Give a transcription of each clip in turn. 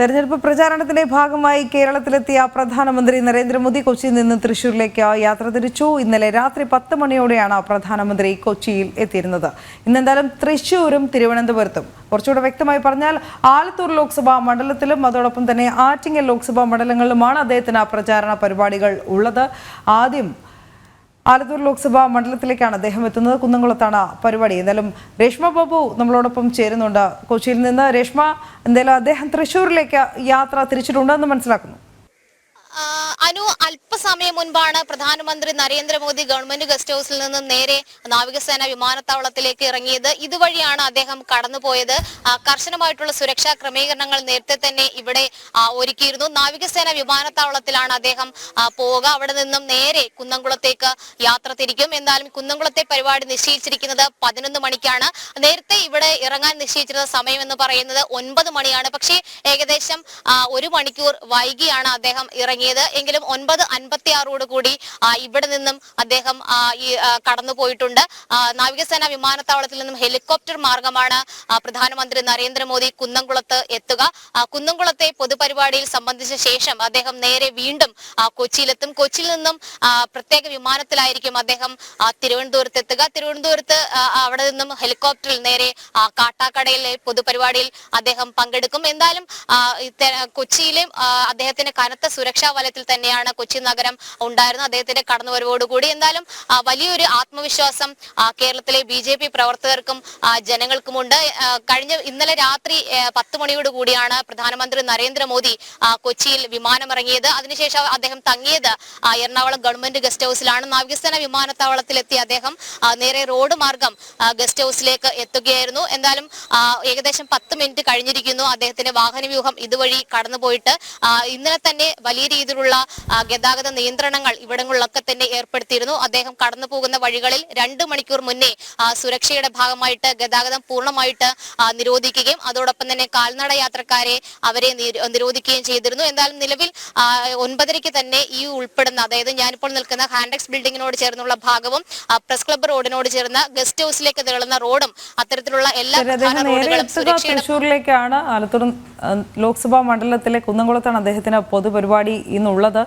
തെരഞ്ഞെടുപ്പ് പ്രചാരണത്തിന്റെ ഭാഗമായി കേരളത്തിലെത്തിയ പ്രധാനമന്ത്രി നരേന്ദ്രമോദി കൊച്ചിയിൽ നിന്ന് തൃശൂരിലേക്ക് യാത്ര തിരിച്ചു. ഇന്നലെ രാത്രി പത്ത് മണിയോടെയാണ് പ്രധാനമന്ത്രി കൊച്ചിയിൽ എത്തിയിരുന്നത്. ഇന്നെന്തായാലും തൃശൂരും തിരുവനന്തപുരത്തും. കുറച്ചുകൂടെ വ്യക്തമായി പറഞ്ഞാൽ ആലത്തൂർ ലോക്സഭാ മണ്ഡലത്തിലും അതോടൊപ്പം തന്നെ ആറ്റിങ്ങൽ ലോക്സഭാ മണ്ഡലങ്ങളിലുമാണ് അദ്ദേഹത്തിന് പ്രചാരണ പരിപാടികൾ ഉള്ളത്. ആദ്യം ആലത്തൂർ ലോക്സഭാ മണ്ഡലത്തിലേക്കാണ് അദ്ദേഹം എത്തുന്നത്. കുന്നംകുളത്താണ് പരിപാടി. എന്തായാലും രേഷ്മ ബാബു നമ്മളോടൊപ്പം ചേരുന്നുണ്ട്. കൊച്ചിയിൽ നിന്ന് രേഷ്മ എന്തായാലും അദ്ദേഹം തൃശ്ശൂരിലേക്ക് യാത്ര തിരിച്ചിട്ടുണ്ടെന്ന് മനസ്സിലാക്കുന്നു. അനു അല്പസമയം മുൻപാണ് പ്രധാനമന്ത്രി നരേന്ദ്രമോദി ഗവൺമെന്റ് ഗസ്റ്റ് ഹൌസിൽ നിന്ന് നേരെ നാവികസേന വിമാനത്താവളത്തിലേക്ക് ഇറങ്ങിയത്. ഇതുവഴിയാണ് അദ്ദേഹം കടന്നുപോയത്. കർശനമായിട്ടുള്ള സുരക്ഷാ ക്രമീകരണങ്ങൾ നേരത്തെ തന്നെ ഇവിടെ ഒരുക്കിയിരുന്നു. നാവികസേന വിമാനത്താവളത്തിലാണ് അദ്ദേഹം പോവുക. അവിടെ നിന്നും നേരെ കുന്നംകുളത്തേക്ക് യാത്ര തിരിക്കും. എന്നാലും കുന്നംകുളത്തെ പരിപാടി നിശ്ചയിച്ചിരിക്കുന്നത് പതിനൊന്ന് മണിക്കാണ്. നേരത്തെ ഇവിടെ ഇറങ്ങാൻ നിശ്ചയിച്ചിരുന്ന സമയം എന്ന് പറയുന്നത് ഒൻപത് മണിയാണ്. പക്ഷേ ഏകദേശം ഒരു മണിക്കൂർ വൈകിയാണ് അദ്ദേഹം ഇറങ്ങിയത്. എങ്കിലും ഒൻപത് അൻപത്തി ആറോട് കൂടി ഇവിടെ നിന്നും അദ്ദേഹം ഈ കടന്നു പോയിട്ടുണ്ട്. നാവികസേന വിമാനത്താവളത്തിൽ നിന്നും ഹെലികോപ്റ്റർ മാർഗമാണ് പ്രധാനമന്ത്രി നരേന്ദ്രമോദി കുന്നംകുളത്ത് എത്തുക. കുന്നംകുളത്തെ പൊതുപരിപാടിയിൽ സംബന്ധിച്ച ശേഷം അദ്ദേഹം നേരെ വീണ്ടും കൊച്ചിയിലെത്തും. കൊച്ചിയിൽ നിന്നും പ്രത്യേക വിമാനത്തിലായിരിക്കും അദ്ദേഹം തിരുവനന്തപുരത്ത് എത്തുക. തിരുവനന്തപുരത്ത് അവിടെ നിന്നും ഹെലികോപ്റ്ററിൽ നേരെ കാട്ടാക്കടയിലെ പൊതുപരിപാടിയിൽ അദ്ദേഹം പങ്കെടുക്കും. എന്തായാലും കൊച്ചിയിലെ അദ്ദേഹത്തിന്റെ കനത്ത സുരക്ഷാ വലയത്തിൽ തന്നെയാണ് കൊച്ചി നഗരം ഉണ്ടായിരുന്നത്. അദ്ദേഹത്തിന്റെ കടന്നുവരവോടുകൂടി എന്തായാലും വലിയൊരു ആത്മവിശ്വാസം കേരളത്തിലെ ബി ജെ പി പ്രവർത്തകർക്കും ജനങ്ങൾക്കും ജനങ്ങൾക്കുമുണ്ട്. കഴിഞ്ഞ ഇന്നലെ രാത്രി പത്ത് മണിയോട് കൂടിയാണ് പ്രധാനമന്ത്രി നരേന്ദ്രമോദി കൊച്ചിയിൽ വിമാനമിറങ്ങിയത്. അതിനുശേഷം അദ്ദേഹം തങ്ങിയത് എറണാകുളം ഗവൺമെന്റ് ഗസ്റ്റ് ഹൗസിലാണ്. നാവികസേന വിമാനത്താവളത്തിലെത്തിയ അദ്ദേഹം നേരെ റോഡ് മാർഗം ഗസ്റ്റ് ഹൗസിലേക്ക് എത്തുകയായിരുന്നു. എന്തായാലും ഏകദേശം പത്ത് മിനിറ്റ് കഴിഞ്ഞിരിക്കുന്നു. അദ്ദേഹത്തിന്റെ വാഹനവ്യൂഹം ഇതുവഴി കടന്നുപോയിട്ട് ഇന്നലെ തന്നെ വലിയ രീതിയിലുള്ള ഗതാഗത നിയന്ത്രണങ്ങൾ ഇവിടങ്ങളിലൊക്കെ തന്നെ ഏർപ്പെടുത്തിയിരുന്നു. അദ്ദേഹം കടന്നു പോകുന്ന വഴികളിൽ രണ്ട് മണിക്കൂർ മുന്നേ സുരക്ഷയുടെ ഭാഗമായിട്ട് ഗതാഗതം പൂർണമായിട്ട് നിരോധിക്കുകയും അതോടൊപ്പം തന്നെ കാൽനട യാത്രക്കാരെ അവരെ നിരോധിക്കുകയും ചെയ്തിരുന്നു. എന്തായാലും നിലവിൽ ഒൻപതരയ്ക്ക് തന്നെ ഈ ഉൾപ്പെടുന്ന അതായത് ഞാനിപ്പോൾ നിൽക്കുന്ന ഹാൻഡെക്സ് ബിൽഡിങ്ങിനോട് ചേർന്നുള്ള ഭാഗവും പ്രസ് ക്ലബ്ബ് റോഡിനോട് ചേർന്ന ഗസ്റ്റ് ഹൗസിലേക്ക് നീളുന്ന റോഡും അത്തരത്തിലുള്ള എല്ലാ പ്രധാന റോഡുകളും തൃശ്ശൂരിലേക്കാണ് ആലത്തൂർ ലോക്സഭാ മണ്ഡലത്തിലെ കുന്നംകുളത്താണ് അദ്ദേഹത്തിന് പൊതുപരിപാടി ഇന്നുള്ളത്.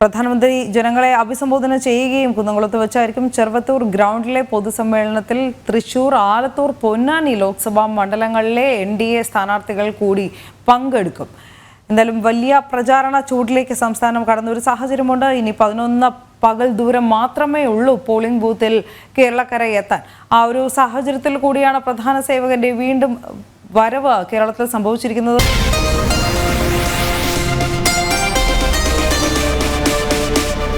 പ്രധാനമന്ത്രി ജനങ്ങളെ അഭിസംബോധന ചെയ്യുകയും കുന്നംകുളത്ത് വെച്ചായിരിക്കും ചെറുവത്തൂർ ഗ്രൗണ്ടിലെ പൊതുസമ്മേളനത്തിൽ തൃശൂർ ആലത്തൂർ പൊന്നാനി ലോക്സഭാ മണ്ഡലങ്ങളിലെ എൻ ഡി എ സ്ഥാനാർത്ഥികൾ കൂടി പങ്കെടുക്കും. എന്തായാലും വലിയ പ്രചാരണ ചൂടിലേക്ക് സംസ്ഥാനം കടന്ന ഒരു സാഹചര്യമുണ്ട്. ഇനി പതിനൊന്ന് പകൽ ദൂരം മാത്രമേ ഉള്ളൂ പോളിംഗ് ബൂത്തിൽ കേരളക്കര എത്താൻ ആ ഒരു സാഹചര്യത്തിൽ കൂടിയാണ് പ്രധാന സേവകന്റെ വീണ്ടും വരവ് കേരളത്തിൽ സംഭവിച്ചിരിക്കുന്നത്